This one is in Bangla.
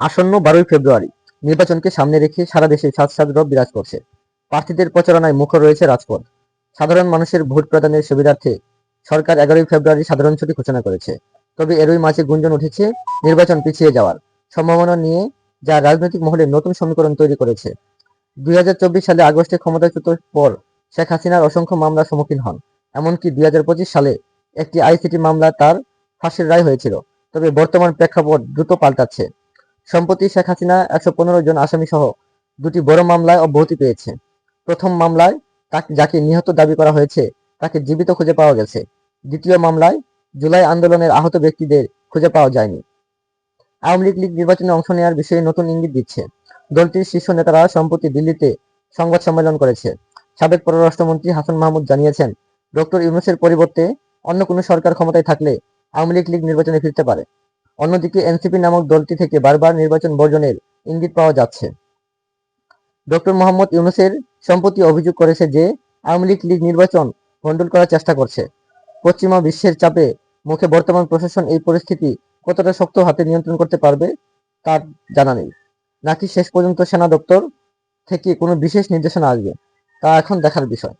আসন্ন বারোই ফেব্রুয়ারি নির্বাচনকে সামনে রেখে সারা দেশে সাজ সাজরব বিরাজ করছে। প্রার্থীদের প্রচারণায় মুখর রয়েছে রাজপথ। সাধারণ মানুষের ভোট প্রদানের সুবিধার্থে সরকার এগারোই ফেব্রুয়ারি সাধারণ ছুটি ঘোষণা করেছে। তবে এরই মাঝে গুঞ্জন উঠেছে নির্বাচন পিছিয়ে যাওয়ার। সম্ভাবনা নিয়ে যা রাজনৈতিক মহলে নতুন সমীকরণ তৈরি করেছে। দুই হাজার চব্বিশ সালে আগস্টে ক্ষমতাচ্যুত পর শেখ হাসিনার অসংখ্য মামলার সম্মুখীন হন। এমনকি দুই পঁচিশ সালে একটি আইসিটি মামলা তার ফাঁসির রায় হয়েছিল। তবে বর্তমান প্রেক্ষাপট দ্রুত পাল্টাচ্ছে। সম্প্রতি শেখ হাসিনা একশো পনেরো জন আসামি সহ দুটি বড় মামলায় অব্যাহতি পেয়েছে। প্রথম মামলায় তাকে, যাকে নিহত দাবি করা হয়েছে, তাকে জীবিত খুঁজে পাওয়া গেছে। দ্বিতীয় মামলায় জুলাই আন্দোলনের আহত ব্যক্তিদের খুঁজে পাওয়া যায়নি। আওয়ামী লীগ নির্বাচনে অংশ নেওয়ার বিষয়ে নতুন ইঙ্গিত দিচ্ছে। দলটির শীর্ষ নেতারা সম্প্রতি দিল্লিতে সংবাদ সম্মেলন করেছে। সাবেক পররাষ্ট্রমন্ত্রী হাসান মাহমুদ জানিয়েছেন, ডক্টর ইউনুসের পরিবর্তে অন্য কোনো সরকার ক্ষমতায় থাকলে আওয়ামী লীগ লীগ নির্বাচনে ফিরতে পারে। অন্যদিকে এনসিপি নামক দলটি থেকে বারবার নির্বাচন বর্জনের ইঙ্গিত পাওয়া যাচ্ছে। ডক্টর মোহাম্মদ ইউনুসের সম্প্রতি অভিযোগ করেছে যে, আওয়ামী লীগ লীগ নির্বাচন ভণ্ডুল করার চেষ্টা করছে। পশ্চিমা বিশ্বের চাপে মুখে বর্তমান প্রশাসন এই পরিস্থিতি কতটা শক্ত হাতে নিয়ন্ত্রণ করতে পারবে, তার জানা নেই। নাকি শেষ পর্যন্ত সেনা দপ্তর থেকে কোনো বিশেষ নির্দেশনা আসবে, তা এখন দেখার বিষয়।